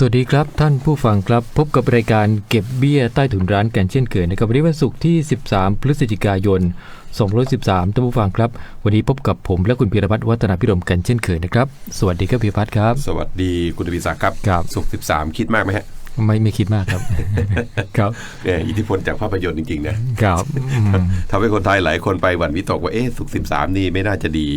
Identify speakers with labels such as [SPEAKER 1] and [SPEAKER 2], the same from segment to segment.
[SPEAKER 1] สวัสดีครับท่านผู้ฟังครับพบกับรายการเก็บเบี้ยใต้ถุนร้านกันเช่นเคยนะครับวันนี้วันศุกร์ที่ 13 พฤศจิกายน 2013ท่านผู้ฟังครับ วันนี้พบกับผมและคุณพีรพัฒน์วัฒนาพิรมกันเช่นเคยนะครับ สวัสดีครับพีรพัฒน์ครับ
[SPEAKER 2] สวัสดีคุณทวีศักดิ์ครับ
[SPEAKER 1] ครับ
[SPEAKER 2] สุขสิบสามคิดมากไหมฮะ
[SPEAKER 1] ไม่ไม่คิดมากครับ ครับ
[SPEAKER 2] เนี่ยอิทธิพลจากภาพยนตร์จริงๆนะครับ
[SPEAKER 1] อืม
[SPEAKER 2] ทำให้คนไทยหลายคนไปหวั่นวิตกว่าเอ๊ะสุขสิบสามนี่ไม่น่าจะดี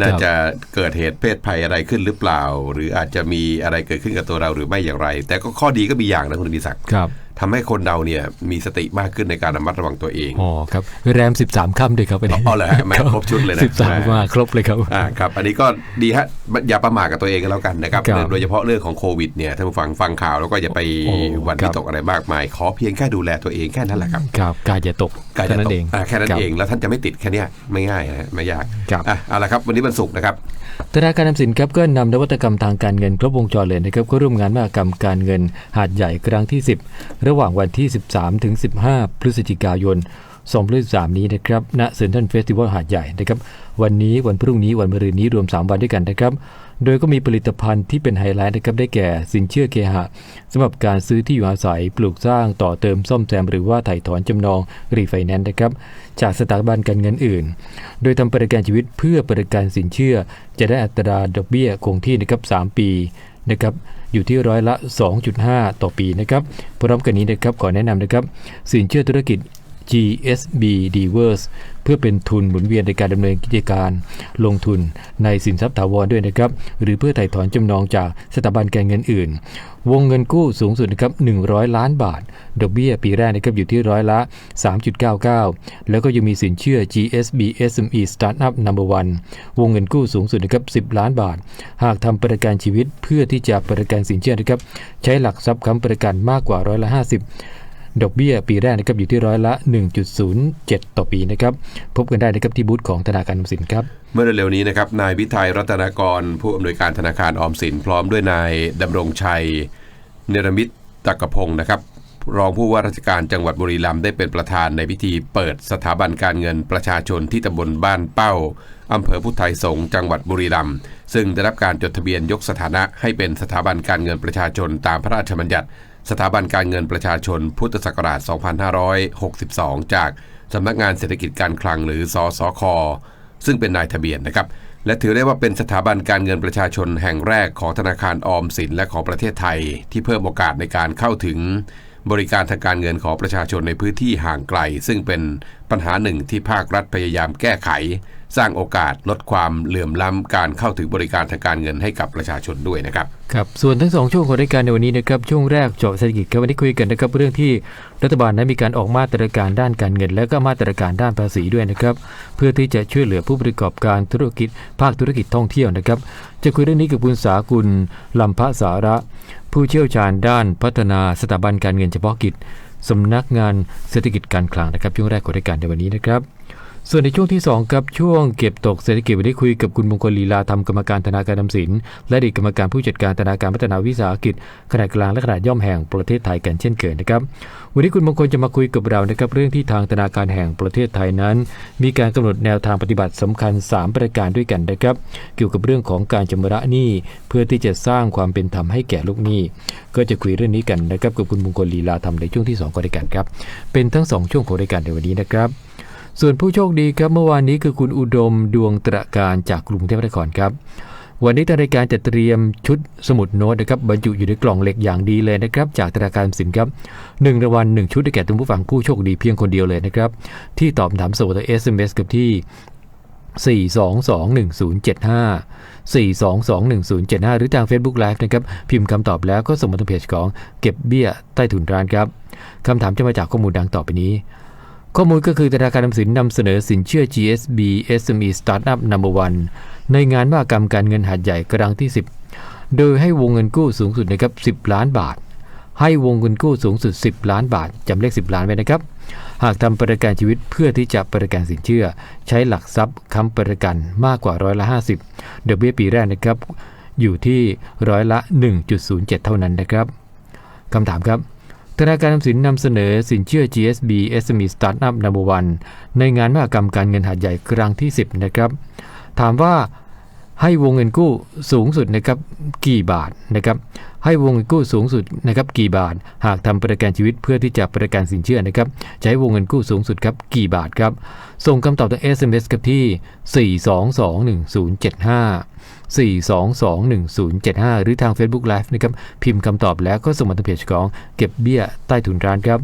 [SPEAKER 2] น่าจะเกิดเหตุเพศภัยอะไรขึ้นหรือเปล่า หรืออาจจะมีอะไรเกิดขึ้นกับตัวเราหรือไม่อย่างไร แต่ก็ข้อดีก็มีอย่างนะคุณทวีศักดิ์
[SPEAKER 1] ครับ
[SPEAKER 2] ทำให้คนเราเนี่ยมีสติมากขึ้นในการระมัดระวังตัวเอง
[SPEAKER 1] อ๋อครับแรม 13 ค่ำด้วยครับวันนี้
[SPEAKER 2] อ๋อเหรอฮะมาครบชุดเลยนะ
[SPEAKER 1] สิบสามมาครบเลยครับ
[SPEAKER 2] อ่าครับ อันนี้ก็ดีฮะ อย่าประมาทกับตัวเองกันแล้วกันนะครับ
[SPEAKER 1] ครับ
[SPEAKER 2] โดยเฉพาะเรื่องของโควิดเนี่ยท่านผู้ฟังฟังข่าวแล้วก็อย่าไป
[SPEAKER 1] โอ้
[SPEAKER 2] หวั่น
[SPEAKER 1] ครั
[SPEAKER 2] วิ
[SPEAKER 1] บ
[SPEAKER 2] ตกอะไรมากมาย ขอเพียงแค่ดูแลตัวเองแค่นั้นแหละครับ
[SPEAKER 1] ครับกาอย่าตก
[SPEAKER 2] การ
[SPEAKER 1] แค่
[SPEAKER 2] จะ
[SPEAKER 1] นั้น
[SPEAKER 2] ตก
[SPEAKER 1] เอง
[SPEAKER 2] อ่าแค่นั้น
[SPEAKER 1] รับ
[SPEAKER 2] เองแล้วท่านจะไม่ติดแค่เนี้ยไม่ง่ายนะฮะไม่ยาก
[SPEAKER 1] ครับ
[SPEAKER 2] อะเอาละครับวันนี้วันศุกร์นะครับ
[SPEAKER 1] ธนาคารออมสินครับก็นำนวัตกรรมทางการเงินครบวงจรเลยนะครับก็ร่วมงานมหกรรมการเงินหาดใหญ่ครั้งที่ 10 ระหว่างวันที่ 13 ถึง 15 พฤศจิกายน 2013นี้นะครับณเซ็นทรัลเฟสติวัลหาดใหญ่นะครับ วันนี้วันพรุ่งนี้วันมะรืนนี้รวม 3 วันด้วยกันนะครับ โดยก็มีผลิตภัณฑ์ที่เป็นไฮไลท์นะครับได้แก่สินเชื่อเคหะสำหรับการซื้อที่อยู่อาศัยปลูกสร้างต่อเติมซ่อมแซมหรือว่าถ่ายถอนจำนองรีไฟแนนซ์นะครับ จากสถาบันการเงินอื่น โดยทำประกันชีวิตเพื่อประกันสินเชื่อ จะได้อัตราดอกเบี้ยคงที่นะครับ3ปีนะครับอยู่ที่ร้อยละ 2.5 ต่อปีนะครับพร้อมกันนี้นะครับขอแนะนำนะครับสินเชื่อธุรกิจ GSB d w o r s เพื่อเป็นทุนหมุนเวียนในการดำเนินกิจการ ลงทุนในสินทรัพย์ถาวรด้วยนะครับ หรือเพื่อไถ่ถอนจำนองจากสถาบันการเงินอื่น วงเงินกู้สูงสุดนะครับ100 ล้านบาท ดอกเบี้ยปีแรกนะครับอยู่ที่ร้อยละ 3.99 แล้วก็ยังมีสินเชื่อ GSB SME Startup Number 1วงเงินกู้สูงสุดนะครับ10 ล้านบาท หากทำประกันชีวิตเพื่อที่จะประกันสินเชื่อนะครับใช้หลักทรัพย์ค้ำประกันมากกว่าร้อยละ 50 ดอกเบี้ยปีแรกนะครับอยู่ที่ร้อยละ 1.07 ต่อปีนะครับพบกันได้นะครับที่บูธของธนาคารออมสินครับ
[SPEAKER 2] เมื่อเร็วๆนี้นะครับนายวิทัยรัตนากร ผู้อำนวยการธนาคารออมสิน พร้อมด้วยนายดำรงชัย เนรมิตตักพงศ์นะครับรองผู้ว่าราชการจังหวัดบุรีรัมย์ได้เป็นประธานในพิธีเปิดสถาบันการเงินประชาชนที่ตำบลบ้านเป้าอำเภอพุทธไทยสงจังหวัดบุรีรัมย์ซึ่งได้รับการจดทะเบียนยกสถานะให้เป็นสถาบันการเงินประชาชนตามพระราชบัญญัติ สถาบันการเงินประชาชนพุทธศักราช 2562 จากสำนักงานเศรษฐกิจการคลังหรือสสค ซึ่งเป็นนายทะเบียนนะครับ และถือได้ว่าเป็นสถาบันการเงินประชาชนแห่งแรกของธนาคารออมสินและของประเทศไทย ที่เพิ่มโอกาสในการเข้าถึง บริการทางการเงินของประชาชนในพื้นที่ห่างไกล ซึ่งเป็นปัญหาหนึ่งที่ภาครัฐพยายามแก้ไข สร้างโอกาสลดความเหลื่อมล้ำการเข้าถึงบริการทางการเงินให้กับประชาชนด้วยนะครับ
[SPEAKER 1] ครับส่วนทั้งสองช่วงของรายการในวันนี้นะครับช่วงแรกเจาะเศรษฐกิจครับวันนี้คุยกันนะครับเรื่องที่รัฐบาลนั้นมีการออกมาตรการด้านการเงิน และก็มาตรการด้านภาษีด้วยนะครับเพื่อที่จะช่วยเหลือผู้ประกอบการธุรกิจ ภาคธุรกิจท่องเที่ยวนะครับจะคุยเรื่องนี้กับคุณสากุลลำพะสาระ ผู้เชี่ยวชาญด้านพัฒนาสถาบันการเงินเฉพาะกิจสำนักงานเศรษฐกิจการคลังนะครับช่วงแรกของรายการในวันนี้นะครับ ส่วนในช่วงที่ 2 ครับช่วงเก็บตกเศรษฐกิจวันนี้คุยกับคุณมงคลลีลาธรรมกรรมการธนาคารออมสิน และอดีตกรรมการผู้จัดการธนาคารพัฒนาวิสาหกิจขนาดกลางและขนาดย่อมแห่งประเทศไทยกันเช่นเคยนะครับวันนี้คุณมงคลจะมาคุยกับเรานะครับเรื่องที่ทางธนาคารแห่งประเทศไทยนั้น มีการกำหนดแนวทางปฏิบัติสำคัญ 3 ประการด้วยกันนะครับเกี่ยวกับเรื่องของการชำระหนี้เพื่อที่จะสร้างความเป็นธรรมให้แก่ลูกหนี้ ก็จะคุยเรื่องนี้กันนะครับกับคุณมงคลลีลาธรรมในช่วงที่2ของรายการครับเป็นทั้งสองช่วงของรายการในวันนี้นะครับ ส่วนผู้โชคดีครับเมื่อวานนี้คือคุณอุดมดวงตระการจากกรุงเทพมหานครครับ วันนี้ทางรายการจะเตรียมชุดสมุดโน้ตนะครับบรรจุอยู่ในกล่องเหล็กอย่างดีเลยนะครับ จากธนาคารสินครับหนึ่งรางวัลหนึ่งชุดได้แก่ท่านผู้ฟังผู้โชคดีเพียงคนเดียวเลยนะครับ ที่ตอบคำถามส่งทาง SMS กับที่ 4221075 4221075 หรือทาง Facebook Live นะครับพิมพ์คำตอบแล้วก็ส่งมาทางเพจของเก็บเบี้ยใต้ถุนร้านครับคำถามจะมาจากข้อมูลดังต่อไปนี้ ข้อมูลก็คือธนาคารออมสินนำเสนอสินเชื่อ GSB SME Startup Number 1ในงานมหกรรมการเงินหัดใหญ่ครั้งที่ 10 โดยให้วงเงินกู้สูงสุดนะครับ 10 ล้านบาท ให้วงเงินกู้สูงสุด 10 ล้านบาทจำเลข 10 ล้านไว้นะครับ หากทำประกันชีวิตเพื่อที่จะประกันสินเชื่อ ใช้หลักทรัพย์ค้ำประกันมากกว่าร้อยละ 50ดอกเบี้ยปีแรกนะครับอยู่ที่ร้อยละ 1.07 เท่านั้นนะครับคำถามครับ ธนาคารสินนำเสนอสินเชื่อ GSB SME Startup Number 1ในงานมหกรรมการเงินหาดใหญ่ครั้งที่ 10 นะครับ ถามว่า ให้วงเงินกู้สูงสุดนะครับกี่บาทนะครับให้วงเงินกู้สูงสุดนะครับกี่บาท หากทำประกันชีวิตเพื่อที่จะประกันสินเชื่อนะครับจะให้วงเงินกู้สูงสุดครับกี่บาทครับส่งคำตอบทาง SMS กับที่ 4221075 4221075 หรือทาง Facebook Live นะครับพิมพ์คำตอบแล้วก็ส่งมาทางเพจของเก็บเบี้ยใต้ถุนร้านครับ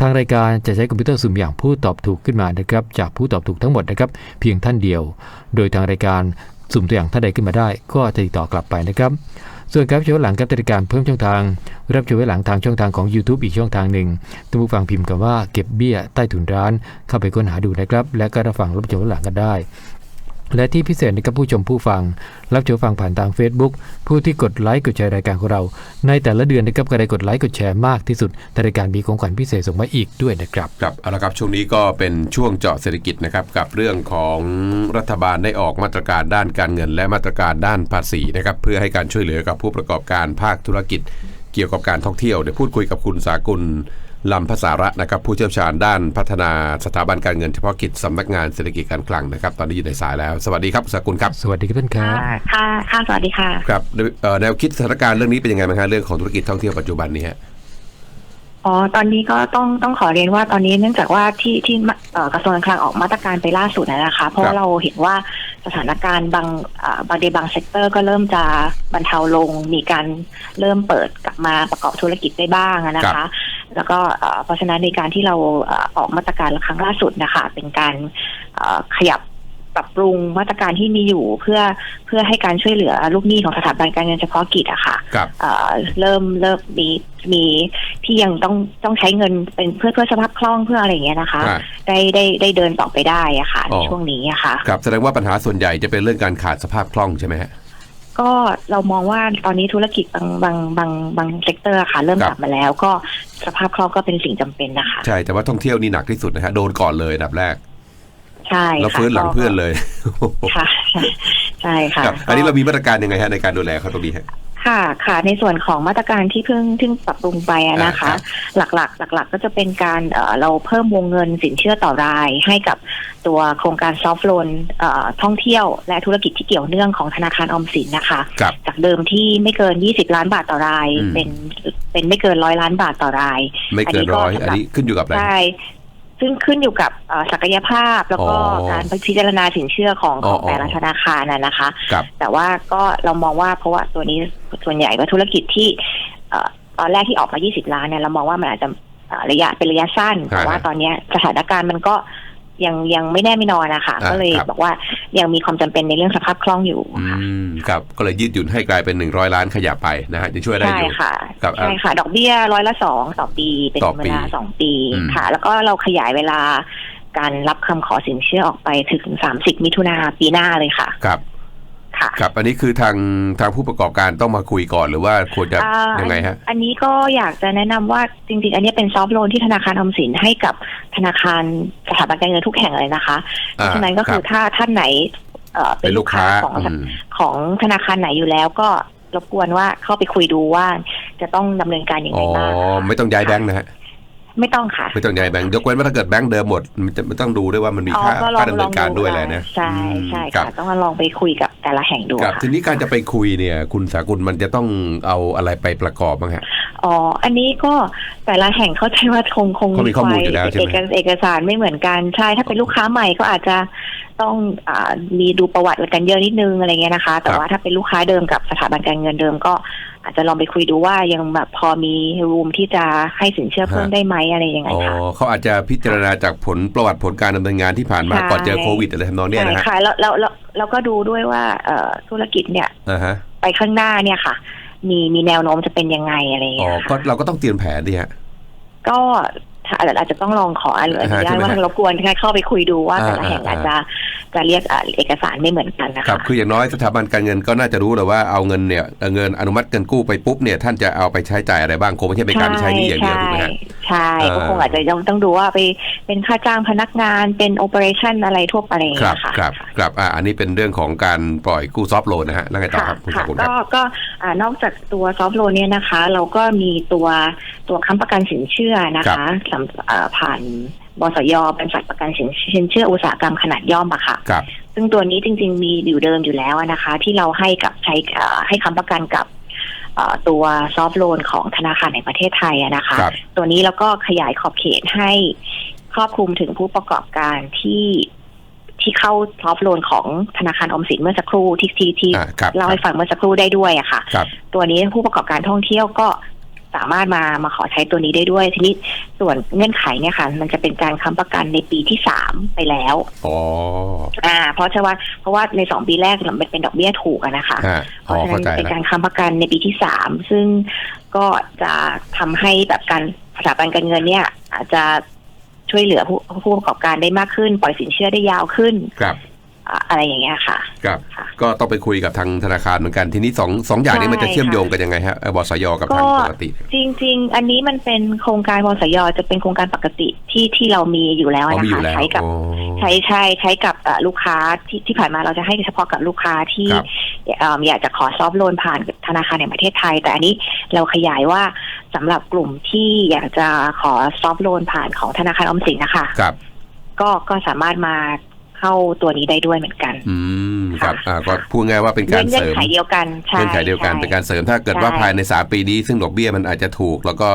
[SPEAKER 1] ทางรายการจะใช้คอมพิวเตอร์สุ่มอย่างผู้ตอบถูกขึ้นมานะครับจากผู้ตอบถูกทั้งหมดนะครับเพียงท่านเดียว โดยทางรายการ สุ่มตัวอย่างท่านใดขึ้นมาได้ ก็จะติดต่อกลับไปนะครับส่วนการรับชมหลังกับรายการเพิ่มช่องทาง รับชมย้อหลังทางช่องทางของ YouTube อีกช่องทางหนึ่งท่านผู้ฟังพิมพ์คำว่าเก็บเบี้ยใต้ถุนร้านเข้าไปค้นหาดูนะครับ และก็รับฟังรับชมย้อหลังกันได้ และที่พิเศษนะครับผู้ชมผู้ฟัง รับชมฟังผ่านทาง Facebook ผู้ที่กดไลค์กดแชร์รายการของเรา ในแต่ละเดือนนะครับก็ได้กดไลค์กดแชร์มากที่สุดแต่รายการมีของขวัญพิเศษส่งมาอีกด้วยนะครับ
[SPEAKER 2] ครับเอาละครับช่วงนี้ก็เป็นช่วงเจาะเศรษฐกิจนะครับกับเรื่องของรัฐบาลได้ออกมาตรการด้านการเงิน และมาตรการด้านภาษีนะครับเพื่อให้การช่วยเหลือกับผู้ประกอบการภาคธุรกิจ เกี่ยวกับการท่องเที่ยวเดี๋ยวพูดคุยกับคุณสากุล ลำภาษาระนะครับผู้เชี่ยวชาญด้านพัฒนาสถาบันการเงินเฉพาะกิจสำนักงานเศรษฐกิจการคลังนะครับ ตอนนี้อยู่ในสายแล้ว สวัสดีครับคุณสากุลครับ
[SPEAKER 1] สวัสดีครับท่านครับ
[SPEAKER 3] ค่ะค่ะค่ะสวัสดีค่ะ
[SPEAKER 2] ครับเอ่อแนวคิดสถานการณ์เรื่องนี้เป็นยังไงบ้างฮะเรื่องของธุรกิจท่องเที่ยวปัจจุบันนี้ฮะ
[SPEAKER 3] อ๋อ ตอนนี้ก็ต้องต้องขอเรียนว่าตอนนี้เนื่องจากว่าที่ที่เอ่อกระทรวงการคลังออกมาตรการไปล่าสุดนะนะคะ เพราะว่าเราเห็นว่าสถานการณ์บางเอ่อบางเดบางเซกเตอร์ก็เริ่มจะบรรเทาลง มีการเริ่มเปิดกลับมาประกอบธุรกิจได้บ้างอะนะคะ แล้วก็เอ่อเพราะฉะนั้นในการที่เราเอ่อออกมาตรการครั้งล่าสุดนะคะเป็นการเอ่อขยับปรับปรุงมาตรการที่มีอยู่เพื่อเพื่อให้การช่วยเหลือลูกหนี้ของสถาบันการเงินเฉพาะกิจอะค่ะ
[SPEAKER 2] ครับ
[SPEAKER 3] เอ่อเริ่มเริ่มมีมีที่ยังต้องต้องใช้เงินเป็นเพื่อเพื่อสภาพคล่องเพื่ออะไรอย่างเงี้ยนะคะ
[SPEAKER 2] อ่า
[SPEAKER 3] ได้ได้ได้เดินต่อไปได้อะค่ะ
[SPEAKER 2] อ๋
[SPEAKER 3] ใน
[SPEAKER 2] อ
[SPEAKER 3] ช่วงนี้อะค่ะ
[SPEAKER 2] ครับแสดงว่าปัญหาส่วนใหญ่จะเป็นเรื่องการขาดสภาพคล่องใช่ไหมฮะ
[SPEAKER 3] ก็เรามองว่าตอนนี้ธุรกิจบางบางบางบางเซกเตอร์ค่ะ เริ่ม
[SPEAKER 2] ครับ
[SPEAKER 3] กลับมาแล้ว ก็ สภาพคล่องก็เป็นสิ่งจำเป็นนะคะ
[SPEAKER 2] ใช่แต่ว่าท่องเที่ยวนี่หนักที่สุดนะฮะโดนก่อนเลยอันดับแรก
[SPEAKER 3] ใช่
[SPEAKER 2] แล้ว
[SPEAKER 3] ค่ะ
[SPEAKER 2] ฟื้นหลัง
[SPEAKER 3] ก็
[SPEAKER 2] เพื่อนเลย
[SPEAKER 3] ค่ะใช่ใช่ค่ะ
[SPEAKER 2] ครับ อันนี้เรามีมาตรการยังไงฮะในการดูแลเขาตรงนี้ฮะ
[SPEAKER 3] ค่ะค่ะในส่วนของมาตรการที่เพิ่งเพิ่งปรับปรุงไปอะนะ
[SPEAKER 2] อ่าครั
[SPEAKER 3] คะ
[SPEAKER 2] บ
[SPEAKER 3] หลักๆ หลัก ๆ ก็จะเป็นการเอ่อเราเพิ่มวงเงินสินเชื่อต่อราย ให้กับตัวโครงการซอฟท์โลนท่องเที่ยว และธุรกิจที่เกี่ยวเนื่องของธนาคารออมสินนะคะ
[SPEAKER 2] ครับ
[SPEAKER 3] จากเดิมที่ไม่เกิน 20 ล้านบาทต่อราย
[SPEAKER 2] อืม
[SPEAKER 3] เป็นเป็นไม่เกินร้อยล้านบาทต่อราย
[SPEAKER 2] ไม่เกินร้อยอันนี้ขึ้นอยู่กับอะไร
[SPEAKER 3] ใช่ ซึ่งขึ้นอยู่กับเอ่อศักยภาพแล้วก็
[SPEAKER 2] อ๋อ
[SPEAKER 3] การพิจารณาสินเชื่อของของ
[SPEAKER 2] อ๋อ
[SPEAKER 3] แต่ละธนาคารน่ะนะคะ
[SPEAKER 2] ครับ
[SPEAKER 3] แต่ว่าก็เรามองว่าเพราะว่าตัวนี้ส่วนใหญ่ว่าธุรกิจที่เอ่อตอนแรกที่ออกมา 20 ล้านเนี่ยเรามองว่ามันอาจจะเอ่อระยะเป็นระยะสั้น แต่ว่าตอนเนี้ยสถานการณ์มันก็ ยังยังไม่แน่ไม่นอนนะคะ
[SPEAKER 2] อ่า
[SPEAKER 3] ก็เลย
[SPEAKER 2] ครับ
[SPEAKER 3] บอกว่ายังมีความจำเป็นในเรื่องสภาพคล่องอยู่
[SPEAKER 2] อื
[SPEAKER 3] ค่ะ
[SPEAKER 2] มครับก็เลยยืดหยุ่นให้กลายเป็น 100 ล้านขยับไปนะฮะจะช่วยได้
[SPEAKER 3] ใช่
[SPEAKER 2] อยู่
[SPEAKER 3] ค่ะ
[SPEAKER 2] ครับ
[SPEAKER 3] ใช่ค่ะ ดอกเบี้ยร้อยละสองต่อปี เป็น
[SPEAKER 2] ต่อปี
[SPEAKER 3] เวลาสองปี
[SPEAKER 2] อืม
[SPEAKER 3] ค่ะ แล้วก็เราขยายเวลาการรับคำขอสินเชื่อออกไปถึง30มิถุนาปีหน้าเลยค่ะ
[SPEAKER 2] ครับ
[SPEAKER 3] ค่ะ
[SPEAKER 2] ครับอันนี้คือทางทางผู้ประกอบการต้องมาคุยก่อนหรือว่าควรจะ
[SPEAKER 3] อ่า
[SPEAKER 2] ยังไงฮะ
[SPEAKER 3] อันนี้ก็อยากจะแนะนำว่าจริง ๆ อันนี้เป็นซอฟต์โลนที่ธนาคารออมสินให้กับธนาคารส ถาบันการเงินทุกแห่งเลยนะคะเพ
[SPEAKER 2] อ่า
[SPEAKER 3] ราะฉะนั้นก็คือ
[SPEAKER 2] ครับ
[SPEAKER 3] ถ้าท่านไหนเอ่อเป็
[SPEAKER 2] เป็นน
[SPEAKER 3] ลู
[SPEAKER 2] ลู
[SPEAKER 3] ก
[SPEAKER 2] ก
[SPEAKER 3] ค้า
[SPEAKER 2] ค้า
[SPEAKER 3] ของ
[SPEAKER 2] อืม
[SPEAKER 3] ของธนาคารไหนอยู่แล้วก็รบกวนว่าเข้าไปคุยดูว่าจะต้องดำเนินการอย่าง
[SPEAKER 2] อ๋
[SPEAKER 3] ไร
[SPEAKER 2] อ
[SPEAKER 3] บ้าง
[SPEAKER 2] ไม่ต้องย้ายแบงค์นะฮะ
[SPEAKER 3] ไม่ต้องค่ะ
[SPEAKER 2] ไม่ต้องย้ายแบงค์ยกเว้นว่าถ้าเกิดแบงค์เดิมหมดมันจะมันต้องดูด้วยว่ามันมี
[SPEAKER 3] อ๋อ
[SPEAKER 2] ค่า
[SPEAKER 3] ก็ลอง
[SPEAKER 2] ค่าดำเนินการด้วยอะไรนะ
[SPEAKER 3] ใช่ใช่
[SPEAKER 2] ครั
[SPEAKER 3] ค่ะ
[SPEAKER 2] บ
[SPEAKER 3] ต้องมาลองไปคุยกับ แต่ละแห่งดู
[SPEAKER 2] ครับ
[SPEAKER 3] ค่ะ
[SPEAKER 2] ทีนี้การจะไปคุยเนี่ย คุณสากุลมันจะต้องเอาอะไรไปประกอบบ้างฮะ
[SPEAKER 3] อ๋ออันนี้ก็แต่ละแห่งเข้าใจว่าคงคง
[SPEAKER 2] เขามีข้อมูลอยู่แล้วใช่ไหม
[SPEAKER 3] เอกเอกสารไม่เหมือนกันใช่ถ้าเป็นลูกค้าใหม่ก็อาจจะต้องอามีดูประวัติกันเยอะนิดนึงอะไรเงี้ยนะคะ แต่ว่าถ้าเป็นลูกค้าเดิมกับสถาบันการเงินเดิมก็ อาจจะลองไปคุยดูว่ายังแบบพอมีรูมที่จะให้สินเชื่อเพิ่มได้ไหมอะไรยังไง
[SPEAKER 2] อ๋อ
[SPEAKER 3] ค่ะ
[SPEAKER 2] เขาอาจจะพิจารณาจากผลประวัติผลการดำเนินงานที่ผ่านมา
[SPEAKER 3] ใช่
[SPEAKER 2] ก่อนเจอโควิดอะไรทำนองเนี้ย
[SPEAKER 3] ใช่
[SPEAKER 2] นะฮะ
[SPEAKER 3] ค่ะแล้วแล้วแล้วแล้วก็ดูด้วยว่าเอ่อธุรกิจเนี่ย
[SPEAKER 2] อ่าฮะ
[SPEAKER 3] ไปข้างหน้าเนี่ยค่ะ มีมีแนวโน้มจะเป็นยังไงอะไร
[SPEAKER 2] อ๋อ
[SPEAKER 3] เงี้ย
[SPEAKER 2] ก็
[SPEAKER 3] ค่ะ
[SPEAKER 2] เราก็ต้องเตรียมแผนดิฮะ
[SPEAKER 3] ก็ถ้า อาจจะต้องลองขออนุ
[SPEAKER 2] อ่าฮะ
[SPEAKER 3] ญาต
[SPEAKER 2] ใช่ไหม
[SPEAKER 3] ว่า
[SPEAKER 2] ฮะ
[SPEAKER 3] รบกวนเข้าไปคุยดูว่า
[SPEAKER 2] อ่า
[SPEAKER 3] แต่ละแห่ง
[SPEAKER 2] อ่า
[SPEAKER 3] อาจจะจะเรียกอะเอกสารไม่เหมือนกันนะ
[SPEAKER 2] ครั
[SPEAKER 3] คะ
[SPEAKER 2] บคืออย่างน้อยสถาบันการเงินก็น่าจะรู้แหละว่าเอาเงินเนี่ยเงินอนุมัติเงินกู้ไปปุ๊บเนี่ยท่านจะเอาไปใช้จ่ายอะไรบ้างคงไม่ใช่เป็นการใช้หนี้อย่างเดียวถูกไหมฮะ
[SPEAKER 3] ใช่ใช่
[SPEAKER 2] เออ
[SPEAKER 3] ก็คงอาจจะยังต้องดูว่าไปเป็นค่าจ้างพนักงานเป็นโอเปอเรชั่นอะไรทั่วไปอะไรอย่าง
[SPEAKER 2] ครั
[SPEAKER 3] เงี้
[SPEAKER 2] บ
[SPEAKER 3] ยค่ะ
[SPEAKER 2] ครับครับอ่าอันนี้เป็นเรื่องของการปล่อยกู้ซอฟโลนนะฮะแล้วไงต่อ
[SPEAKER 3] ค่ะ
[SPEAKER 2] ครับคุณ
[SPEAKER 3] ค่ะ
[SPEAKER 2] คุณครั
[SPEAKER 3] ก็
[SPEAKER 2] บ
[SPEAKER 3] ก็ อ่านอกจากตัวซอฟ t โลนเนี่ยนะคะ เราก็มีตัวตัวค้ำประกันสินเชื่อนะคะสำอ่าผ่านบสยบริษัทประกันสินสินเชื่ออุตสาหกรรมขนาดย่อมอะค่ะ
[SPEAKER 2] ครับ
[SPEAKER 3] ซึ่งตัวนี้จริง ๆ มีอยู่เดิมอยู่แล้วนะคะ ที่เราให้กับใช้เอ่อให้ค้ำประกันกับเอ่อตัวซอฟ t โลนของธนาคารในประเทศไทยอะนะคะ
[SPEAKER 2] ครับ
[SPEAKER 3] ตัวนี้แล้วก็ขยายขอบเขตให้ครอบคลุมถึงผู้ประกอบการที่ ที่เข้าซอฟ t โลนของธนาคารออมสินเมื่อสักครู่ที่ที่ที่
[SPEAKER 2] อ่าครับ
[SPEAKER 3] เล่าให้ฟังเมื่อสักครู่ได้ด้วยอะค่ะ
[SPEAKER 2] ครับ
[SPEAKER 3] ตัวนี้ผู้ประกอบการท่องเที่ยวก็สามารถมามาขอใช้ตัวนี้ได้ด้วย ทีนี้ส่วนเงื่อนไขเนี่ยค่ะ มันจะเป็นการค้ำประกันในปีที่สามไปแล้ว
[SPEAKER 2] อ๋อ
[SPEAKER 3] อ่า เพราะว่าเพราะว่าในสองปีแรกมันเป็นดอกเบี้ยถูกอะนะคะ
[SPEAKER 2] ฮะ
[SPEAKER 3] เพ
[SPEAKER 2] อ๋อ
[SPEAKER 3] ราะฉะนั้
[SPEAKER 2] เข้านใจ
[SPEAKER 3] เป็น
[SPEAKER 2] แล้ว
[SPEAKER 3] การค้ำประกันในปีที่สามซึ่งก็จะทำให้แบบการสถาบันการเงินเนี่ย อาจจะ ช่วยเหลือผู้ผู้ประกอบการได้มากขึ้น ปล่อยสินเชื่อได้ยาวขึ้น
[SPEAKER 2] ครับ
[SPEAKER 3] อ่าอะไรอย่างเงี้ยค่ะ
[SPEAKER 2] ครับ
[SPEAKER 3] ค่ะ
[SPEAKER 2] ก็ต้องไปคุยกับทางธนาคารเหมือนกัน ทีนี้สองสองอย่างนี้
[SPEAKER 3] ใช่
[SPEAKER 2] มันจะเชื่อมโยงกันยังไงฮะเอ่อบสยกับทาง
[SPEAKER 3] ก็
[SPEAKER 2] ปกติ
[SPEAKER 3] จริง ๆ อันนี้มันเป็นโครงการบสยจะเป็นโครงการปกติที่ที่เรามีอยู่แล้ว
[SPEAKER 2] อ๋อ
[SPEAKER 3] นะ
[SPEAKER 2] มีอ
[SPEAKER 3] คะ
[SPEAKER 2] ยู่แล้ว
[SPEAKER 3] ใช้กับ
[SPEAKER 2] โอ้
[SPEAKER 3] ใช้ใช้ใช้กับเอ่อลูกค้าที่ที่ผ่านมาเราจะให้เฉพาะกับลูกค้าที่
[SPEAKER 2] ครับ
[SPEAKER 3] เอ่ออยากจะขอซอฟต์โลนผ่านธนาคารในประเทศไทย แต่อันนี้เราขยายว่าสำหรับกลุ่มที่อยากจะขอซอฟต์โลนผ่านของธนาคารออมสินนะคะ
[SPEAKER 2] ครับ
[SPEAKER 3] ก็ก็สามารถมาเข้าตัวนี้ได้ด้วยเหมือนกัน
[SPEAKER 2] อืม ครับ
[SPEAKER 3] ค่ะ
[SPEAKER 2] อ่าก็พูดง่ายว่าเป็นการ
[SPEAKER 3] เงื่
[SPEAKER 2] เส
[SPEAKER 3] อน
[SPEAKER 2] ริม
[SPEAKER 3] ไขเดียวกันใช่
[SPEAKER 2] เงื่อนไขเดียวกัน
[SPEAKER 3] ใช่
[SPEAKER 2] เป็นการเสริมถ้าเกิดว่า
[SPEAKER 3] ใช่
[SPEAKER 2] ภายใน 3 ปีนี้ ซึ่งดอกเบี้ยมันอาจจะถูก แล้วก็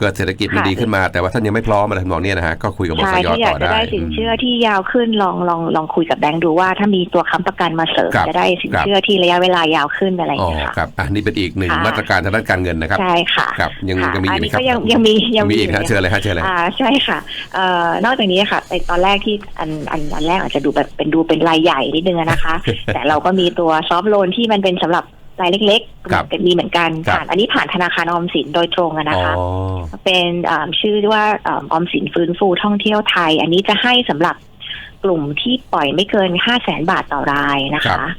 [SPEAKER 2] เกิดเศรษฐกิจมัน
[SPEAKER 3] ค่ะ
[SPEAKER 2] ดีขึ้นมาแต่ว่าท่านยังไม่พร้อมอะไรทำนองเนี้ยนะฮะก็คุยกับบส
[SPEAKER 3] ใช่
[SPEAKER 2] ย
[SPEAKER 3] ที่อยา
[SPEAKER 2] ต่
[SPEAKER 3] ก
[SPEAKER 2] อ
[SPEAKER 3] จะ
[SPEAKER 2] ได้
[SPEAKER 3] ได้สินเชื่อ
[SPEAKER 2] ม
[SPEAKER 3] ที่ยาวขึ้นลองลองลองคุยกับแบงค์ดูว่า ถ้ามีตัวค้ำประกันมาเสริม
[SPEAKER 2] ครับ
[SPEAKER 3] จะได้สิน
[SPEAKER 2] ครับ
[SPEAKER 3] เชื่อที่ระยะเวลายาวขึ้นอะไรอย่าง
[SPEAKER 2] อ๋อ
[SPEAKER 3] เงี้ยค่ะ
[SPEAKER 2] ครับอะนี่เป็นอีกหนึ่ง
[SPEAKER 3] ค่ะ
[SPEAKER 2] มาตรการทางด้านการเงินนะครับ
[SPEAKER 3] ใช่ค่ะ
[SPEAKER 2] ครับยัง
[SPEAKER 3] ค่ะ
[SPEAKER 2] ยังมีอีกไหม
[SPEAKER 3] อันนี้
[SPEAKER 2] ครับ
[SPEAKER 3] ก็ยังยังมี
[SPEAKER 2] ยังมีอีก
[SPEAKER 3] ยู่
[SPEAKER 2] ฮะเชิญเลยฮะเชิญเลย
[SPEAKER 3] อ่าใช่ค่ะเอ่อนอกจากนี้ค่ะในตอนแรกที่อันอันอันแรกอาจจะดูแบบเป็นดูเป็นรายใหญ่นิดนึงอะนะคะแต่เราก็มีตัวซอฟ t ์โลนที่มันเป็นสำหรับรายเล็ก
[SPEAKER 2] ครับ
[SPEAKER 3] ๆมีเหมือนกัน
[SPEAKER 2] ครับ
[SPEAKER 3] ผ่านอันนี้ผ่านธนาคารออมสินโดยตรงอะ
[SPEAKER 2] อ๋
[SPEAKER 3] นะ
[SPEAKER 2] อ
[SPEAKER 3] คะ เป็นอ่าชื่อว่าอาออมสินฟื้นฟูท่องเที่ยวไทย อันนี้จะให้สำหรับกลุ่มที่ปล่อยไม่เกินห้าแสนบาทต่อรายนะ
[SPEAKER 2] ครั
[SPEAKER 3] คะ
[SPEAKER 2] บ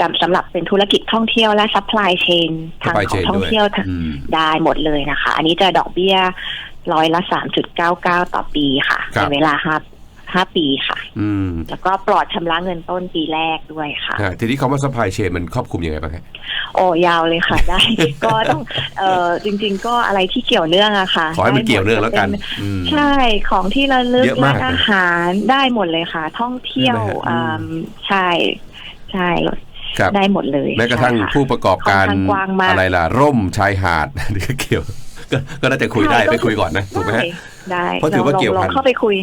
[SPEAKER 3] จำสำหรับเป็นธุรกิจท่องเที่ยวและซัพพลายเชนทาง
[SPEAKER 2] supply
[SPEAKER 3] ของ
[SPEAKER 2] chain
[SPEAKER 3] ท่อง
[SPEAKER 2] ด้วย
[SPEAKER 3] เที่ยวทาง
[SPEAKER 2] อืม
[SPEAKER 3] ได้หมดเลยนะคะ อันนี้จะดอกเบี้ยร้อยละสามจุดเก้าเก้าต่อปีค่ะ
[SPEAKER 2] ครับ
[SPEAKER 3] ในเวลาห้า ห้าปีค่ะ
[SPEAKER 2] อืม
[SPEAKER 3] แล้วก็ปลอดชำระเงินต้นปีแรกด้วยค่ะ
[SPEAKER 2] ฮะทีนี้คำว่า supply chain มันครอบคลุมยังไงบ้างฮะ
[SPEAKER 3] โอ้ยาวเลยค่ะ ได้ ก็ต้องเอ่อจริง ๆ ก็อะไรที่เกี่ยวเนื่องอะค่ะ
[SPEAKER 2] ขอให้มันเกี่ยวเนื่องแล้วกัน
[SPEAKER 3] ได้หมด
[SPEAKER 2] อืม
[SPEAKER 3] ใช่ของที่ระลึก
[SPEAKER 2] เยอะมาก
[SPEAKER 3] ร้านอาหารได้หมดเลยค่ะ ท่องเที่ยว
[SPEAKER 2] ใช่ไหมฮะ
[SPEAKER 3] อ่าใช่ ใช่
[SPEAKER 2] ครับ
[SPEAKER 3] ได้หมดเลย
[SPEAKER 2] แม้กระทั่ง
[SPEAKER 3] ใช่ค่
[SPEAKER 2] ผู้ประกอบการ
[SPEAKER 3] ค่อนข้างกว้างมาก
[SPEAKER 2] อะไรล่ะ ร่มชายหาด นี่ก็เกี่ยวก็ก็น่าจะคุยได้
[SPEAKER 3] ใช่
[SPEAKER 2] ไปคุยก่อนนะถูกไหมฮะ
[SPEAKER 3] ได้
[SPEAKER 2] เพราะถือว่าเกี่ยว
[SPEAKER 3] ล
[SPEAKER 2] พั
[SPEAKER 3] อนงเข้าไปคุย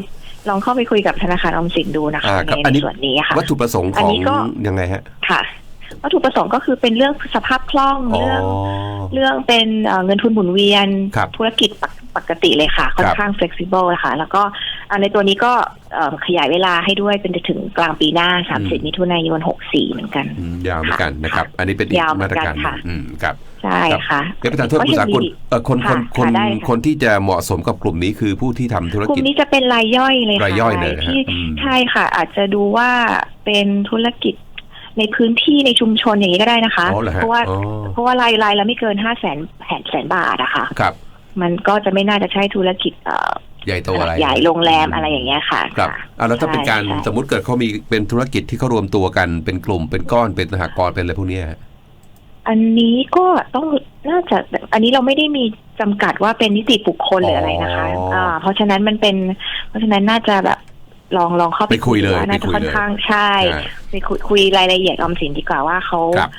[SPEAKER 3] ลองเข้าไปคุยกับธนาคารออมสินดูนะคะ
[SPEAKER 2] อ่าครับ
[SPEAKER 3] ใน
[SPEAKER 2] อันนี้
[SPEAKER 3] ส่วนนี้ค่ะ
[SPEAKER 2] วัตถุประสงค์
[SPEAKER 3] อั
[SPEAKER 2] ข
[SPEAKER 3] น
[SPEAKER 2] อง
[SPEAKER 3] นี้ก็
[SPEAKER 2] ยังไงฮะ
[SPEAKER 3] ค่ะวัตถุประสงค์ก็คือเป็นเรื่องสภาพคล่อง
[SPEAKER 2] อ๋อ
[SPEAKER 3] เรื่องเรื่องเป็นเอ่อเงินทุนหมุนเวียน
[SPEAKER 2] ครับ
[SPEAKER 3] ธุรกิจปกปกติเลยค่ะ ค่อนข้าง flexible นะคะแล้วก็อ่า ในตัวนี้ก็เอ่อขยายเวลาให้ด้วยเป็นถึงกลางปีหน้า 30 มิถุนายน 64 เหมือนกัน
[SPEAKER 2] อืมยาวเหมือนกันนะครับ อันนี้เป็นอีก
[SPEAKER 3] ยาวเหมื
[SPEAKER 2] มา
[SPEAKER 3] อน
[SPEAKER 2] ตร
[SPEAKER 3] กัน
[SPEAKER 2] การหนึ่ง
[SPEAKER 3] ค่ะ
[SPEAKER 2] อืมครับ
[SPEAKER 3] ใช่ค่ะ
[SPEAKER 2] เดี๋ยวประธานโทษ
[SPEAKER 3] ก็
[SPEAKER 2] คุณ
[SPEAKER 3] ยัง
[SPEAKER 2] สากล
[SPEAKER 3] มี
[SPEAKER 2] เออคนคน
[SPEAKER 3] ค่ะ
[SPEAKER 2] คน
[SPEAKER 3] ค่ะได้ค่ะ
[SPEAKER 2] คนที่จะเหมาะสมกับกลุ่มนี้คือผู้ที่ทำธุร
[SPEAKER 3] กลุ่
[SPEAKER 2] กิ
[SPEAKER 3] ม
[SPEAKER 2] จ
[SPEAKER 3] นี้จะเป็นรายย่อยเลยค่ะ
[SPEAKER 2] รายย่อยเลยนะฮะ
[SPEAKER 3] ที่
[SPEAKER 2] อืม
[SPEAKER 3] ใช่ค่ะ อาจจะดูว่าเป็นธุรกิจในพื้นที่ในชุมชนอย่างนี้ก็ได้นะคะ
[SPEAKER 2] อ๋อเหรอฮะ
[SPEAKER 3] เพราะว่า
[SPEAKER 2] อ๋อ
[SPEAKER 3] เพราะว่ารายรายละไม่เกินห้าแสนแแสนบาทอะค่ะ
[SPEAKER 2] ครับ
[SPEAKER 3] มันก็จะไม่น่าจะใช่ธุรกิจเอ่อ
[SPEAKER 2] ใหญ่โตอะไร
[SPEAKER 3] ใหญ่โรงแรมอะไรอย่างเงี้ยค่ะ
[SPEAKER 2] ครับ
[SPEAKER 3] ค่ะ
[SPEAKER 2] อ่าแล้วถ้าเป็นการ
[SPEAKER 3] ใช่
[SPEAKER 2] สมมติเกิดเขามีเป็นธุรกิจที่เขารวมตัวกันเป็นกลุ่มเป็นก้อนเป็นสหกรณ์เป็นอะไรพวกเนี้ยฮะ
[SPEAKER 3] อันนี้ก็ต้องน่าจะอันนี้เราไม่ได้มีจำกัดว่าเป็นนิติบุคคลหรืออะไรนะคะ
[SPEAKER 2] อ๋ออ่่า
[SPEAKER 3] เพราะฉะนั้นมันเป็น เพราะฉะนั้นน่าจะแบบลองลองเข้า
[SPEAKER 2] ไปคุยเลย
[SPEAKER 3] ว่าน่าจะ
[SPEAKER 2] ไปคุย
[SPEAKER 3] ค่อน
[SPEAKER 2] เลย
[SPEAKER 3] ข้างใช่
[SPEAKER 2] อ่า
[SPEAKER 3] ไปคุยคุยรายละเอียดออมสินดีกว่าว่าเขา
[SPEAKER 2] ครับ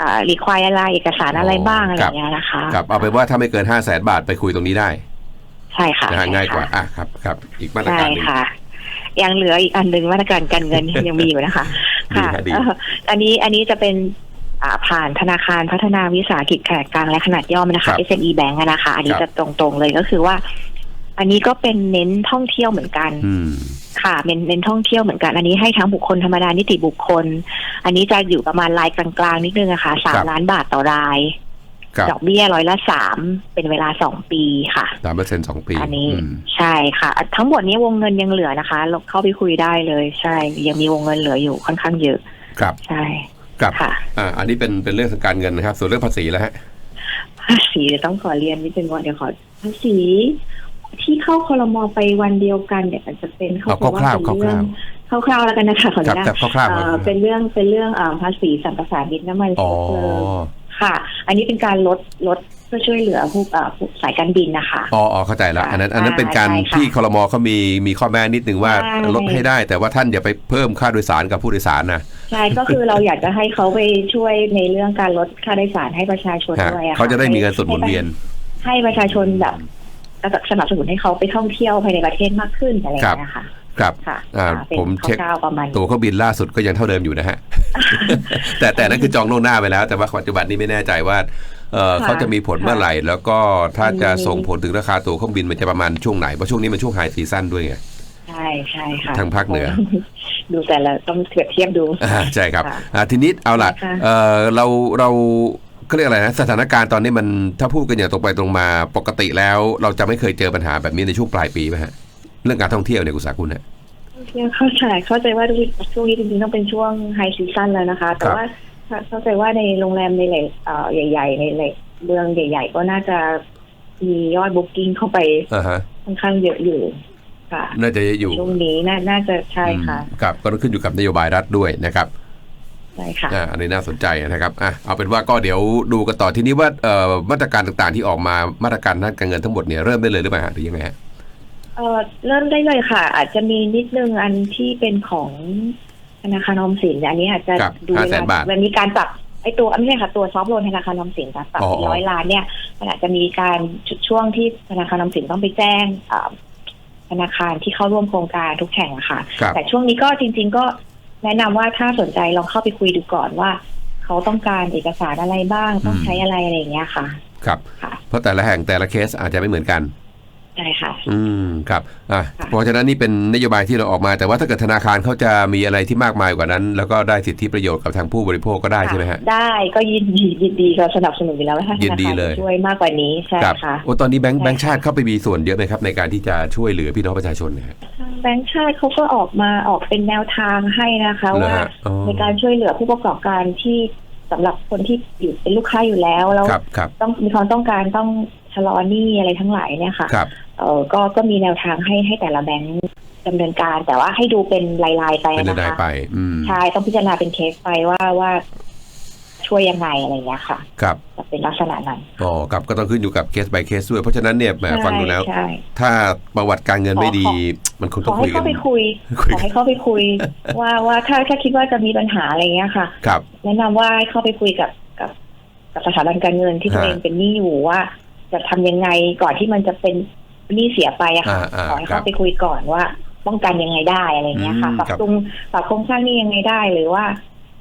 [SPEAKER 3] อ่ารีควายอะไรเอกสารอะไรบ้างอะไร
[SPEAKER 2] ค
[SPEAKER 3] อ
[SPEAKER 2] รับ
[SPEAKER 3] ย่างเงี้ยนะคะ
[SPEAKER 2] ครับเอาเป็นว่าถ้าไม่เกินห้าแสนบาทไปคุยตรงนี้ได้
[SPEAKER 3] ใช่ค่ะ
[SPEAKER 2] นะฮะ
[SPEAKER 3] ใช่
[SPEAKER 2] ง่ายกว่า
[SPEAKER 3] ค่ะ
[SPEAKER 2] อะครับครับ อีกมาตร
[SPEAKER 3] ใช่
[SPEAKER 2] การหนึ่ง
[SPEAKER 3] ค่ะ ยังเหลืออีกอันหนึ่งมาตรการการเงิน ยังมีอยู่นะคะ
[SPEAKER 2] ดี
[SPEAKER 3] ค่ะ
[SPEAKER 2] ค่ะดี
[SPEAKER 3] เอ่ออันนี้อันนี้จะเป็นอ่าผ่านธนาคารพัฒนาวิสาหกิจขนาดกลางและขนาดย่อมนะ
[SPEAKER 2] ครั
[SPEAKER 3] คะ
[SPEAKER 2] บ
[SPEAKER 3] SME Bank อะนะคะ อันนี้
[SPEAKER 2] ครับ
[SPEAKER 3] จะตรงๆเลยก็คือว่า อันนี้ก็เป็นเน้นท่องเที่ยวเหมือนกัน
[SPEAKER 2] อืม
[SPEAKER 3] ค่ะเป็นเน้นท่องเที่ยวเหมือนกันอันนี้ให้ทั้งบุคคลธรรมดานิติบุคคล อันนี้จะอยู่ประมาณรายกลางๆนิดนึงอะค่ะสามล้านบาทต่อราย
[SPEAKER 2] ครับ
[SPEAKER 3] ดอกเบี้ยร้อยละสามเป็นเวลาสองปีค่ะ
[SPEAKER 2] สามเปอร์เซ็นต์สองปี
[SPEAKER 3] อันนี้
[SPEAKER 2] อืม
[SPEAKER 3] ใช่ค่ะ ทั้งหมดนี้วงเงินยังเหลือนะคะเราเข้าไปคุยได้เลย ใช่ ยังมีวงเงินเหลืออยู่ค่อนข้างเยอะ
[SPEAKER 2] ครับ
[SPEAKER 3] ใช่
[SPEAKER 2] ครับ
[SPEAKER 3] ค่ะ
[SPEAKER 2] อ่าอันนี้เป็นเป็นเรื่องทางการเงินนะครับ ส่วนเรื่องภาษีแล้วฮะ
[SPEAKER 3] ภาษีเดี๋ยวต้องขอเรียนนิดนึงว่าเดี๋ยวขอภาษีที่เข้าคอรมอไปวันเดียวกันเนี่ยอาจจะเป็นเขา
[SPEAKER 2] เอา
[SPEAKER 3] บอกว่า
[SPEAKER 2] คร่าวๆ
[SPEAKER 3] เป็นเรื่องคร่าวๆแล้วกันนะคะขออ
[SPEAKER 2] ครั
[SPEAKER 3] นุ
[SPEAKER 2] บ
[SPEAKER 3] ญาต
[SPEAKER 2] แต่คร่าวๆ
[SPEAKER 3] เอ่
[SPEAKER 2] ก่อน
[SPEAKER 3] อเป็นเรื่องเป็นเรื่องอ่าภาษีสัมปทานมิตรน้ำมัน
[SPEAKER 2] อ๋อ
[SPEAKER 3] เชื้อเพลิง ค่ะ อันนี้เป็นการลดลดเพื่อช่วยเหลือผู้อ่าผู้สายการบินนะคะ
[SPEAKER 2] อ๋ออ๋อเข้าใจแล้ว อันนั้น
[SPEAKER 3] อ่า
[SPEAKER 2] อันนั้นเป็นการ
[SPEAKER 3] ใช่ค่ะ
[SPEAKER 2] ที่คอรมอเขามีมีข้อแม้นิดนึงว่า
[SPEAKER 3] ใช่
[SPEAKER 2] ลดให้ได้ แต่ว่าท่านอย่าไปเพิ่มค่าโดยสารกับผู้โดยสารนะ
[SPEAKER 3] ใช่ก็คือเราอยากจะให้เขาไปช่วยในเรื่องการลดค่าโดยสารให้ประชาชน
[SPEAKER 2] ฮะ
[SPEAKER 3] ด้วยอะค่
[SPEAKER 2] เขาจะได้มีเงินสดหมุนเวียน
[SPEAKER 3] ให้ประชาชนแบบสนับสนุนให้เขาไปท่องเที่ยวภายในประเทศมากขึ้นอะไรอย่างเงี้ยค่ะ
[SPEAKER 2] ครับ
[SPEAKER 3] ค่ะ
[SPEAKER 2] อ่า
[SPEAKER 3] อ่าเป็น
[SPEAKER 2] ผมเช็ค
[SPEAKER 3] คร่าวๆประมาณนี้
[SPEAKER 2] ตั๋วเครื่องบินล่าสุดก็ยังเท่าเดิมอยู่นะฮะ แต่แต่นั่นคือจองล่วงหน้าไปแล้ว แต่ว่าปัจจุบันนี้ไม่แน่ใจว่าเออ
[SPEAKER 3] ค่ะ
[SPEAKER 2] เขาจะมีผลเมื่อไหร่ แล้วก็ถ้าจะ
[SPEAKER 3] อืม
[SPEAKER 2] ส่งผลถึงราคาตั๋วเครื่องบินมันจะประมาณช่วงไหน เพราะช่วงนี้มันช่วงไฮซีซั่นด้วยไง
[SPEAKER 3] ใช่ใช่ค่ะ
[SPEAKER 2] ทางภาคเหนือ
[SPEAKER 3] ดูแต่ละต้องเทียบเทียบดู
[SPEAKER 2] อ่าใช่ครับ
[SPEAKER 3] ค่ะ
[SPEAKER 2] อ่าทีนี้เอาล่ะ
[SPEAKER 3] ค่ะ
[SPEAKER 2] เออเราเราก็เรียกอะไรนะสถานการณ์ตอนนี้มันถ้าพูดกันอย่างตรงไปตรงมาปกติแล้ว เราจะไม่เคยเจอปัญหาแบบนี้ในช่วงปลายปีไหมฮะ เรื่องการท่องเที่ยวเนี่ยคุณสาคุณฮะ
[SPEAKER 3] เข้าใจเข้าใจว่าช่วงนี้จริงๆต้องเป็นช่วงไฮซีซั่นแล้วนะคะ แต่
[SPEAKER 2] ครับ
[SPEAKER 3] ว่าเข้าใจว่าในโรงแรมในแหล่งเอ่อใหญ่ ๆ ในแหล่งเมืองใหญ่ ๆ ก็น่าจะมียอดบุ๊กิ้งเข้าไป
[SPEAKER 2] อ่าฮะ
[SPEAKER 3] ค่อนข้างเยอะอยู่ค่ะ
[SPEAKER 2] น่าจะอยู่
[SPEAKER 3] ช่วงนี้น่าน่าจะใช่ค่ะ
[SPEAKER 2] อืมครับก็ต้องขึ้นอยู่กับนโยบายรัฐด้วยนะครับ
[SPEAKER 3] ใช่ค่ะ
[SPEAKER 2] อ่าอันนี้น่าสนใจนะครับอะเอาเป็นว่าก็เดี๋ยวดูกันต่อทีนี้ว่าเอ่อมาตรการต่างๆที่ออกมามาตรการด้านการเงินทั้งหมดเนี่ยเริ่มได้เลยหรือเปล่าฮะหรือยังไงฮะ
[SPEAKER 3] เออเริ่มได้เลยค่ะ อาจจะมีนิดนึงอันที่เป็นของธนาคารออมสินอันนี้อาจจะ
[SPEAKER 2] ครับ
[SPEAKER 3] ดู
[SPEAKER 2] ห้าแสนบาท
[SPEAKER 3] มันมีการปรับไอ้ตัวไม่ใช่ค่ะตัวซอฟต์โลนธนาคารออมสินค่ะปรับ
[SPEAKER 2] อ๋อ
[SPEAKER 3] เป็นร้อยล้านเนี่ยมันอาจจะมีการช่วงที่ธนาคารออมสินต้องไปแจ้งอ่าธนาคารที่เข้าร่วมโครงการทุกแห่งอะค่ะ
[SPEAKER 2] ครับ
[SPEAKER 3] แต่ช่วงนี้ก็จริง ๆ ก็แนะนำว่าถ้าสนใจลองเข้าไปคุยดูก่อนว่า เขาต้องการเอกสารอะไรบ้างต้องใช้อะไรอะไรอย่างเงี้ยค่ะ
[SPEAKER 2] ครับ
[SPEAKER 3] ค่ะ
[SPEAKER 2] เพราะแต่ละแห่งแต่ละเคสอาจจะไม่เหมือนกัน
[SPEAKER 3] ใช่ค่ะ
[SPEAKER 2] อืมครับอะ
[SPEAKER 3] ค่ะ
[SPEAKER 2] เพราะฉะนั้นนี่เป็นนโยบายที่เราออกมา แต่ว่าถ้าเกิดธนาคารเขาจะมีอะไรที่มากมายกว่านั้น แล้วก็ได้สิทธิประโยชน์กับทางผู้บริโภคก็ได้ใช่ไหมฮะ
[SPEAKER 3] ได้ก็ยินดียินดีเราสนับสนุนอยู่แล้วว่าถ้าธ
[SPEAKER 2] ยิน
[SPEAKER 3] นา
[SPEAKER 2] ดี
[SPEAKER 3] คาร
[SPEAKER 2] เลย
[SPEAKER 3] จะช่วยมากกว่านี้ใช่
[SPEAKER 2] ครับ
[SPEAKER 3] ค่ะ
[SPEAKER 2] โอ้ตอนนี้แบงค์
[SPEAKER 3] ใช่
[SPEAKER 2] แบงค์ชาติเข้าไปมีส่วนเยอะไหมครับในการที่จะช่วยเหลือพี่น้องประชาชนเนะฮะ
[SPEAKER 3] ทางแบงค์ชาติเขาก็ออกมาออกเป็นแนวทางให้นะคะ
[SPEAKER 2] เหรอ
[SPEAKER 3] ว่า
[SPEAKER 2] ฮะอ๋อ
[SPEAKER 3] ในการช่วยเหลือผู้ประกอบการที่สำหรับคนที่อยู่เป็นลูกค้าอยู่แล้วแล้ว
[SPEAKER 2] ครับครับ
[SPEAKER 3] ต้องมีความต้องการต้องชะลอหนี้อะไรทั้งหลายเนี่ยค่ะ
[SPEAKER 2] ครับ
[SPEAKER 3] เออก็ก็มีแนวทางให้ให้แต่ละแบงค์ดำเนินการ แต่ว่าให้ดูเป็นรายๆไป
[SPEAKER 2] เป็น
[SPEAKER 3] นะ
[SPEAKER 2] ราย
[SPEAKER 3] คะ
[SPEAKER 2] ๆไปอืม
[SPEAKER 3] ใช่ต้องพิจารณาเป็นเคสไปว่าว่าช่วยยังไงอะไรเงี้ยค่ะ
[SPEAKER 2] ครับ
[SPEAKER 3] จะเป็นลักษณะนั้น
[SPEAKER 2] อ๋อครับก็ต้องขึ้นอยู่กับเคส by เคสด้วย เพราะฉะนั้นเนี่ยแหมฟังดูแล้ว
[SPEAKER 3] ใช่
[SPEAKER 2] ถ้าประวัติการเงินไม่ดี
[SPEAKER 3] ขอ
[SPEAKER 2] มันคง
[SPEAKER 3] ข
[SPEAKER 2] ต้อ
[SPEAKER 3] อง
[SPEAKER 2] คุ
[SPEAKER 3] ให้
[SPEAKER 2] ยกัน
[SPEAKER 3] เข้าไปคุย
[SPEAKER 2] คุย
[SPEAKER 3] ขอให้เข้าไปคุย ว่าว่าถ้าถ้าคิดว่าจะมีปัญหาอะไรเงี้ยค่ะ
[SPEAKER 2] ครับ
[SPEAKER 3] แนะนำว่าให้เข้าไปคุยกับกับกับสถาบันการเงินที่ตัว
[SPEAKER 2] ฮะ
[SPEAKER 3] เองเป็นหนี้อยู่ว่า จะทำยังไงก่อนที่มันจะเป็นห นี้เสียไปอะค่ะ
[SPEAKER 2] อ่าอ่า
[SPEAKER 3] ขอให้
[SPEAKER 2] ครั
[SPEAKER 3] เข้า
[SPEAKER 2] บ
[SPEAKER 3] ไปคุยก่อนว่า ป้องกันยังไงได้อะไรเงี้ยค่ะ
[SPEAKER 2] อืม
[SPEAKER 3] ปรับ
[SPEAKER 2] ครับ
[SPEAKER 3] ปรุงปรับโครงสร้างหนี้ยังไงได้หรือว่า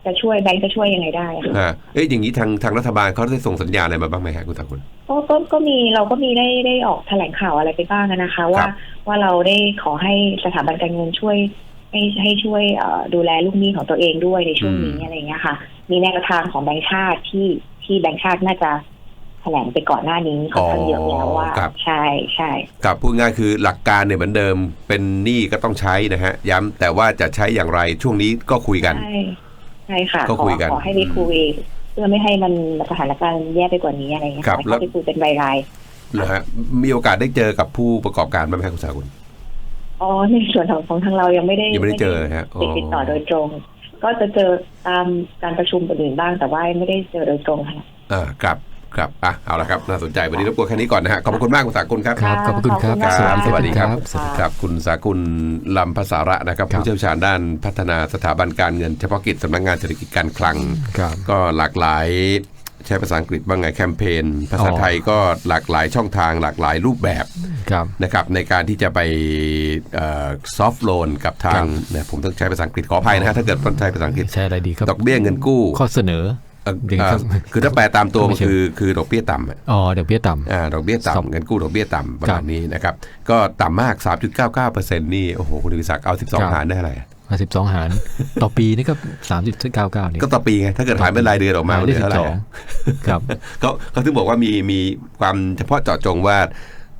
[SPEAKER 3] จะช่วยแบงก์จะช่วยยังไงได้อะค่ะ
[SPEAKER 2] อ่าเอ๊ะอย่างนี้ทางทางรัฐบาลเขาได้ส่งสัญญาณอะไรมาบ้างไหมฮะคุณตาคุณ
[SPEAKER 3] ก็ก็ก็มีเราก็มีได้ได้ออกแถลงข่าวอะไรไปบ้างอะนะคะ ว่าว่าเราได้ขอให้สถาบันการเงินช่วยให้ให้ช่วยเอ่อดูแลลูกหนี้ของตัวเองด้วยในช่วงนี้อะไรเงี้ยค่ะ มีแนวทางของแบงก์ชาติที่ที่แบงก์ชาติน่าจะแถลงไปก่อนหน้านี้ค่อนข้างเยอะแล้วว่า
[SPEAKER 2] ครับ
[SPEAKER 3] ใช่ใช่
[SPEAKER 2] กับพูดง่ายคือหลักการเนี่ยเหมือนเดิมเป็นหนี้ก็ต้องใช้นะฮะ ย้ำแต่ว่าจะใช้อย่างไรช่วงนี้ก็คุยกัน
[SPEAKER 3] ใช่ใช่ค่ะ
[SPEAKER 2] ก็
[SPEAKER 3] ขอ
[SPEAKER 2] คุยกัน
[SPEAKER 3] ขอให้ไปคุยเพื่อไม่ให้มันสถานการณ์แย่ไปกว่านี้อะไรเงี้ย
[SPEAKER 2] ครับ
[SPEAKER 3] ให้
[SPEAKER 2] แล้ว
[SPEAKER 3] เขาไปคุยเป็นราย
[SPEAKER 2] นะฮะมีโอกาสได้เจอกับผู้ประกอบการบ้างไหมครับคุณสาคุณ
[SPEAKER 3] ๆอ๋อในส่วนของของทางเรายังไม่ได้
[SPEAKER 2] ยังไม่ได้เจอฮะอ๋อ
[SPEAKER 3] ติดติดต่อโดยตรง ก็จะเจอตามการประชุมอื่นๆบ้างแต่ว่าไม่ได้เจอโดยตรงค่ะ
[SPEAKER 2] อ่าครับ ครับอะเอาละครับน่าสนใจวันนี้รบกวนแค่นี้ก่อนนะฮะขอบพระคุณมากคุณสาคุณครับ
[SPEAKER 1] ครับขอบพระคุณครับ
[SPEAKER 3] ขอบณมาก
[SPEAKER 2] สวัสดีครับ
[SPEAKER 3] ขอณ
[SPEAKER 2] ครับ คุณสากุลลำภาษาระนะครับ
[SPEAKER 1] ครับ
[SPEAKER 2] ผู้เชี่ยวชาญด้านพัฒนาสถาบันการเงินเฉพาะกิจสำนักงานเศรษฐกิจการคลัง
[SPEAKER 1] ครับ
[SPEAKER 2] ก็หลากหลายใช้ภาษาอังกฤษบ้างไงแคมเปญภาษา
[SPEAKER 1] อ๋อ
[SPEAKER 2] ไทยก็หลากหลายช่องทางหลากหลายรูปแบบ
[SPEAKER 1] ครับ
[SPEAKER 2] นะครับในการที่จะไปซอฟท์โลนกับทา
[SPEAKER 1] ครั
[SPEAKER 2] ง
[SPEAKER 1] บ
[SPEAKER 2] เนี่ยผมต้องใช้ภาษาอังกฤษขออภัยนะฮะถ้าเกิดต้องใช้ภาษาอังกฤษ
[SPEAKER 1] ใช่อะไรดีครับ
[SPEAKER 2] ดอกเบี้ยเงินกู้
[SPEAKER 1] ข้อเสนอ
[SPEAKER 2] เอ่อ
[SPEAKER 1] อย่างนี้ครับ
[SPEAKER 2] เอ่อคือถ้าแปลตามตัว
[SPEAKER 1] ไม่
[SPEAKER 2] มัน
[SPEAKER 1] ใช่
[SPEAKER 2] คือคือดอกเบี้ยต่ำอะ
[SPEAKER 1] อ๋อเดี๋ยวเบี้ยต่ำ
[SPEAKER 2] อ่าดอกเบี้ย
[SPEAKER 1] สอง
[SPEAKER 2] ต่ำเงินกู้ดอกเบี้ยต่ำประ
[SPEAKER 1] ครั
[SPEAKER 2] มาณ
[SPEAKER 1] บ
[SPEAKER 2] นี้นะครับ ก็ต่ำมาก 3.99%นี่โอ้โหคุณวิศักดิ์เอา
[SPEAKER 1] ครับ
[SPEAKER 2] 12 หารได้อะไรอะ
[SPEAKER 1] มาสิบสองหาร ต่อปีนี่ก็สามจุดเก้าเก้านี่
[SPEAKER 2] ก็ต่อปีไงถ้าเกิดหารเป็นรายเดือนออกมา
[SPEAKER 1] หาร
[SPEAKER 2] มัน
[SPEAKER 1] ได้
[SPEAKER 2] เหลือ
[SPEAKER 1] สิ
[SPEAKER 2] เท่า
[SPEAKER 1] บ
[SPEAKER 2] ไห
[SPEAKER 1] ส
[SPEAKER 2] ร่
[SPEAKER 1] อง
[SPEAKER 2] อะ
[SPEAKER 1] ครับ
[SPEAKER 2] เขาเขาถึงบอกว่ามีมีความเฉพาะเจาะจงว่า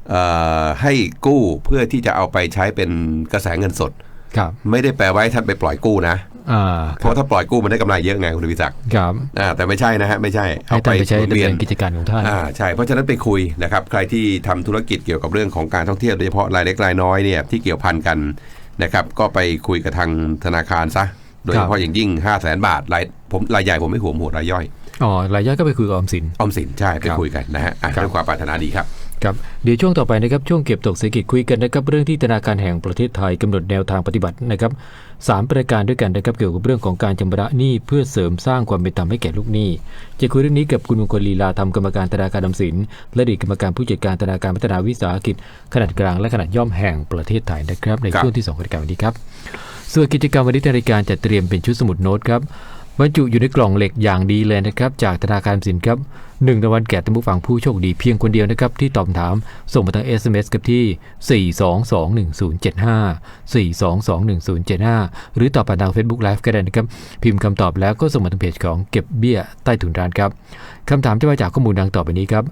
[SPEAKER 2] เอ่อให้กู้เพื่อที่จะเอาไปใช้เป็นกระแสเงินสด
[SPEAKER 1] ครับ
[SPEAKER 2] ไม่ได้แปลว่าให้ท่านไปปล่อยกู้นะ
[SPEAKER 1] อ่า
[SPEAKER 2] เพราะถ้าปล่อยกู้มันได้กำไรเยอะไงคุณวิศักดิ์
[SPEAKER 1] ครับ
[SPEAKER 2] อ่าแต่ไม่ใช่นะฮะไม่ใช่
[SPEAKER 1] ให้ท่านไปใช้
[SPEAKER 2] หมุ
[SPEAKER 1] ดำ
[SPEAKER 2] วีย
[SPEAKER 1] เนินกิจการของท่าน
[SPEAKER 2] อ่าใช่เพราะฉะนั้นไปคุยนะครับใครที่ทำธุรกิจเกี่ยวกับเรื่องของการท่องเที่ยวโดยเฉพาะรายเล็กรายน้อยเนี่ยที่เกี่ยวพันกันนะครับก็ไปคุยกับทางธนาคารซะโดยเฉพาะอย่างยิ่ง 5 0 0แสนบาทรายผมรายใหญ่ผมไม่ห่วงหัวรายย่อย
[SPEAKER 1] อ๋อรายย่อยก็ไปคุยกับออมสิน
[SPEAKER 2] ออมสินใช่ไป
[SPEAKER 1] ครับ
[SPEAKER 2] คุยกันนะฮะอะ
[SPEAKER 1] ครับ
[SPEAKER 2] ด้วยความปรารถนาดีครับ
[SPEAKER 1] ครับเดี๋ยวช่วงต่อไปนะครับช่วงเก็บตกเศรษฐกิจคุยกันนะครับเรื่องที่ธนาคารแห่งประเทศไทยกำหนดแนวทางปฏิบัตินะครับสามประการด้วยกันนะครับเกี่ยวกับเรื่องของการชำระหนี้เพื่อเสริมสร้างความเป็นธรรมให้แก่ลูกหนี้จะคุยเรื่องนี้กับคุณมงคลลีลาธรรมกรรมการธนาคารออมสินและอดีตกรรมการผู้จัดการธนาคารพัฒนาวิสาหกิจ ขนาดกลางและขนาดย่อมแห่งประเทศไทยนะครับในช่วงที่สองของรายการวันนี้ครับส่วนกิจกรรมวันนี้ทางรายการจัดเตรียมเป็นชุดสมุดโน้ตครับ บรรจุอยู่ในกล่องเหล็กอย่างดีเลยนะครับ จากธนาคารสินครับหนึ่งรางวัลแก่ท่านผู้ฟังผู้โชคดีเพียงคนเดียวนะครับ ที่ตอบคำถามส่งมาทาง SMS กับที่ 4221075 4221075 หรือตอบผ่านทาง Facebook Live ก็ได้นะครับ พิมพ์คำตอบแล้วก็ส่งมาทางเพจของเก็บเบี้ยใต้ถุนร้านครับคำถามจะมาจากข้อมูลดังต่อไปนี้ครับ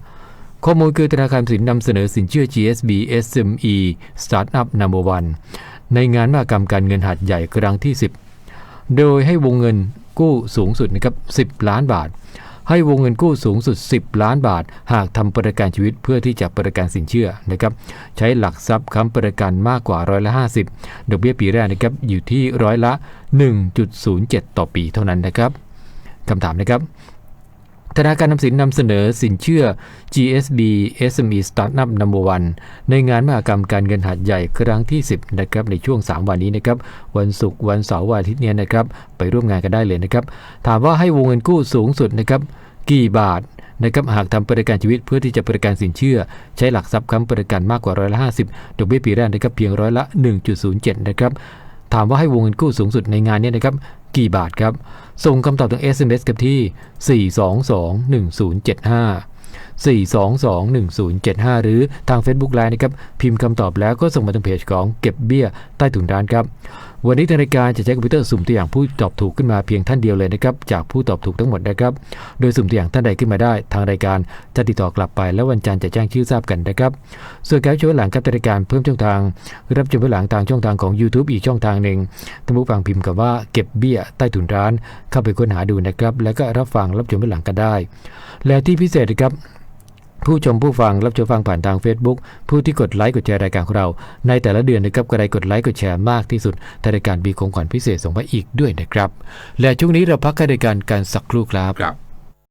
[SPEAKER 1] ข้อมูลคือธนาคารสินนำเสนอสินเชื่อ GSB SME Startup Number One ในงานมหกรรมการเงินหัดใหญ่ครั้งที่ 10 โดยให้วงเงิน กู้สูงสุดนะครับ10 ล้านบาท ให้วงเงินกู้สูงสุด 10 ล้านบาท หากทำประกันชีวิตเพื่อที่จะประกันสินเชื่อนะครับใช้หลักทรัพย์ค้ำประกันมากกว่าร้อยละ 50ดอกเบี้ยปีแรกนะครับอยู่ที่ร้อยละ 1.07 ต่อปีเท่านั้นนะครับคำถามนะครับ ธนาคารนำสินนำเสนอสินเชื่อ GSB SME Startup Number One ในงานมหกรรมการเงินหัดใหญ่ครั้งที่ 10 นะครับในช่วง 3 วันนี้นะครับวันศุกร์วันเสาร์วันอาทิตย์เนี้นะครับไปร่วมงานกันได้เลยนะครับ ถามว่าให้วงเงินกู้สูงสุดนะครับกี่บาทนะครับหากทำประกันชีวิตเพื่อที่จะประกันสินเชื่อ ใช้หลักทรัพย์ค้ำประกันมากกว่าร้อยละ50ดอกเบี้ยปีแรกนะครับเพียงร้อยละ 1.07 นะครับ ถามว่าให้วงเงินกู้สูงสุดในงานนี้นะครับ กี่บาทครับ ส่งคำตอบทาง SMS กับที่ 4221075 4221075 หรือทาง Facebook ไลน์นะครับ พิมพ์คำตอบแล้วก็ส่งมาทางเพจของเก็บเบี้ยใต้ถุนร้านครับ วันนี้ทางรายการจะใช้คอมพิวเตอร์สุ่มตัวอย่างผู้ตอบถูกขึ้นมาเพียงท่านเดียวเลยนะครับจากผู้ตอบถูกทั้งหมดนะครับ โดยสุ่มตัวอย่างท่านใดขึ้นมาได้ ทางรายการจะติดต่อกลับไป แล้ววันจันทร์จะแจ้งชื่อทราบกันนะครับ ส่วนการช่วยหลังกับทางรายการเพิ่มช่องทาง รับชมหลังทางช่องทางของ YouTube อีกช่องทางหนึ่งท่านผู้ฟังพิมพ์คำว่าเก็บเบี้ยใต้ถุนร้าน เข้าไปค้นหาดูนะครับ แล้วก็รับฟังรับชมหลังกันได้ และที่พิเศษนะครับ ผู้ชมผู้ฟังรับชมฟังผ่านทาง Facebook ผู้ที่กดไลค์กดแชร์รายการของเรา ในแต่ละเดือนนะครับก็ได้กดไลค์กดแชร์มากที่สุดทางรายการมีของขวัญพิเศษส่งมาอีกด้วยนะครับ และช่วงนี้เราพักการรายการการสักครู่
[SPEAKER 2] ครับ